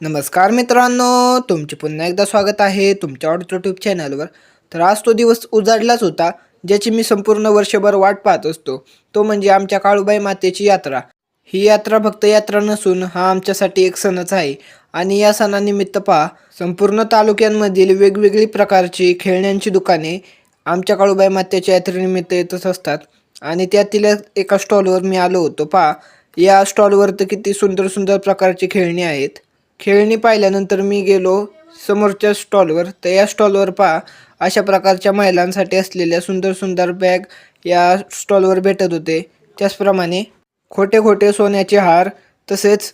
नमस्कार मित्रांनो तुमचे पुन्हा एकदा स्वागत आहे तुमच्या आवडत्या यूट्यूब चॅनलवर तर आज तो दिवस उजाडलाच होता ज्याची मी संपूर्ण वर्षभर वाट पाहत असतो. तो म्हणजे आमच्या काळूबाई मातेची यात्रा. ही यात्रा फक्त यात्रा नसून हा आमच्यासाठी एक सणच आहे. आणि या सणानिमित्त पहा संपूर्ण तालुक्यांमधील वेगवेगळी प्रकारची खेळण्यांची दुकाने आमच्या काळूबाई मातेच्या यात्रेनिमित्त येतच असतात. आणि त्यातील एका स्टॉलवर मी आलो होतो. पहा या स्टॉलवर तर किती सुंदर सुंदर प्रकारची खेळणी आहेत. खेळणी पाहिल्यानंतर मी गेलो समोरच्या स्टॉलवर. तर या स्टॉलवर पहा अशा प्रकारच्या महिलांसाठी असलेल्या सुंदर सुंदर बॅग या स्टॉलवर भेटत होते. त्याचप्रमाणे खोटे खोटे सोन्याचे हार तसेच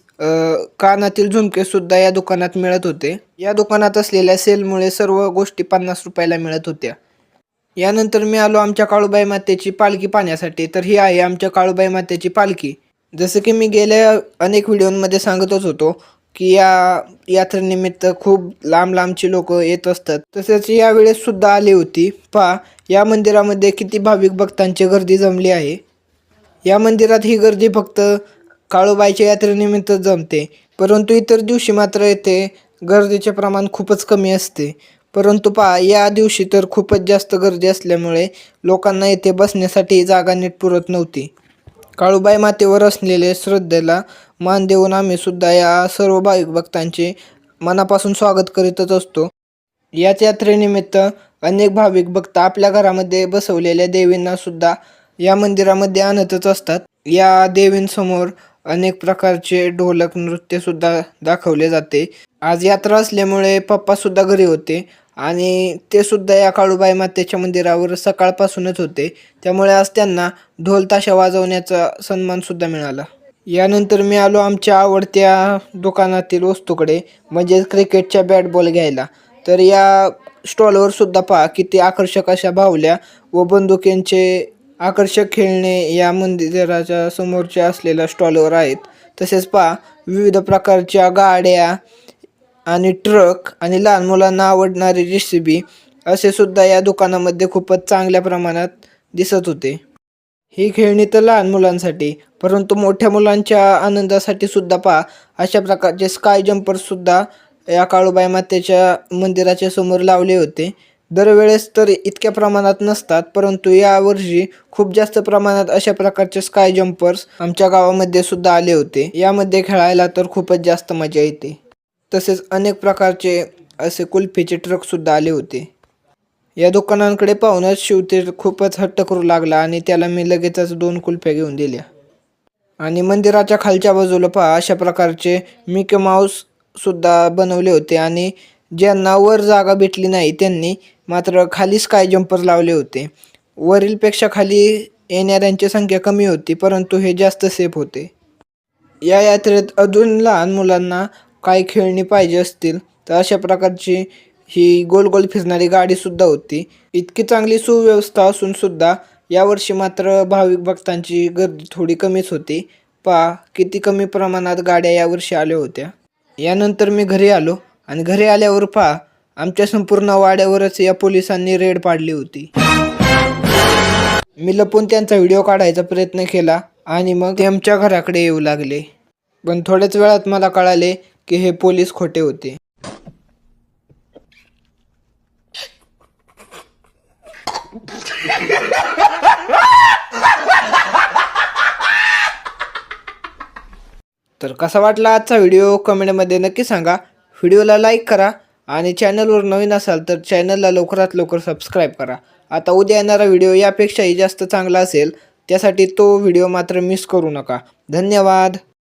कानातील झुमकेसुद्धा या दुकानात मिळत होते. या दुकानात असलेल्या सेलमुळे सर्व गोष्टी पन्नास रुपयाला मिळत होत्या. यानंतर मी आलो आमच्या काळूबाई मातेची पालखी पाहण्यासाठी. तर ही आहे आमच्या काळूबाई मातेची पालखी. जसं की मी गेल्या अनेक व्हिडिओमध्ये सांगतच होतो की या यात्रेनिमित्त खूप लांब लांबची लोक येत असतात. तसेच यावेळेस सुद्धा आली होती. पहा या मंदिरामध्ये किती भाविक भक्तांची गर्दी जमली आहे. या मंदिरात ही गर्दी फक्त काळूबाईच्या यात्रेनिमित्त जमते. परंतु इतर दिवशी मात्र येथे गर्दीचे प्रमाण खूपच कमी असते. परंतु पहा या दिवशी तर खूपच जास्त गर्दी असल्यामुळे लोकांना येथे बसण्यासाठी जागा नीट पुरत नव्हती. काळूबाई मातेवर असलेले श्रद्धेला मान देऊन आम्ही सुद्धा या सर्व भाविक भक्तांचे मनापासून स्वागत करीतच असतो. याच यात्रेनिमित्त अनेक भाविक भक्त आपल्या घरामध्ये बसवलेल्या देवींना सुद्धा या मंदिरामध्ये आणतच असतात. या देवींसमोर अनेक प्रकारचे ढोलक नृत्य सुद्धा दाखवले जाते. आज यात्रा असल्यामुळे पप्पा सुद्धा घरी होते आणि ते सुद्धा या काळूबाई मातेच्या मंदिरावर सकाळपासूनच होते. त्यामुळे आज त्यांना ढोल ताशा वाजवण्याचा सन्मान सुद्धा मिळाला. यानंतर मी आलो आमच्या आवडत्या दुकानातील वस्तूकडे म्हणजेच क्रिकेटच्या बॅट बॉल घ्यायला. तर या स्टॉलवर सुद्धा पहा किती आकर्षक अशा भावल्या व बंदुकींचे आकर्षक खेळणे या मंदिराच्या समोरच्या असलेल्या स्टॉलवर आहेत. तसेच पहा विविध प्रकारच्या गाड्या आणि ट्रक आणि लहान मुलांना आवडणारी रेसिपी असे सुद्धा या दुकानामध्ये खूपच चांगल्या प्रमाणात दिसत होते. ही खेळणी तर लहान मुलांसाठी परंतु मोठ्या मुलांच्या आनंदासाठी सुद्धा पहा. अशा प्रकारचे स्काय जम्पर सुद्धा या काळूबाई मातेच्या मंदिराच्या समोर लावले होते. दरवेळेस तर इतक्या प्रमाणात नसतात परंतु यावर्षी खूप जास्त प्रमाणात अशा प्रकारचे स्काय जम्पर्स आमच्या गावामध्ये सुद्धा आले होते. यामध्ये खेळायला तर खूपच जास्त मजा येते. तसेच अनेक प्रकारचे असे कुल्फीचे ट्रकसुद्धा आले होते. या दुकानांकडे पाहूनच शिवतीर खूपच हट्ट करू लागला आणि त्याला मी लगेचच दोन कुल्फ्या घेऊन दिल्या. आणि मंदिराच्या खालच्या बाजूला पहा अशा प्रकारचे मिकी माऊस सुद्धा बनवले होते आणि ज्यांना वर जागा भेटली नाही त्यांनी मात्र खाली स्काय जम्पर लावले होते. वरीलपेक्षा खाली येणाऱ्यांची संख्या कमी होती परंतु हे जास्त सेफ होते. या यात्रेत अजून लहान मुलांना काही खेळणी पाहिजे असतील तर अशा प्रकारची ही गोल गोल फिरणारी गाडीसुद्धा होती. इतकी चांगली सुव्यवस्था असून सुद्धा यावर्षी मात्र भाविक भक्तांची गर्दी थोडी कमीच होती. पहा किती कमी प्रमाणात गाड्या यावर्षी आल्या होत्या. यानंतर मी घरी आलो आणि घरी आल्यावर पहा आमच्या संपूर्ण वाड्यावरच या पोलिसांनी रेड पाडली होती. मी लपून त्यांचा व्हिडिओ काढायचा प्रयत्न केला आणि मग ते आमच्या घराकडे येऊ लागले. पण थोड्याच वेळात मला कळाले की हे पोलीस खोटे होते. तर कसा वाटला आजचा व्हिडिओ? कमेंटमध्ये नक्की सांगा. व्हिडिओला लाईक करा आणि चॅनलवर नवीन असाल तर चॅनलला लवकरात लवकर सबस्क्राईब करा. आता उद्या येणारा व्हिडिओ यापेक्षाही जास्त चांगला असेल त्यासाठी तो व्हिडिओ मात्र मिस करू नका. धन्यवाद.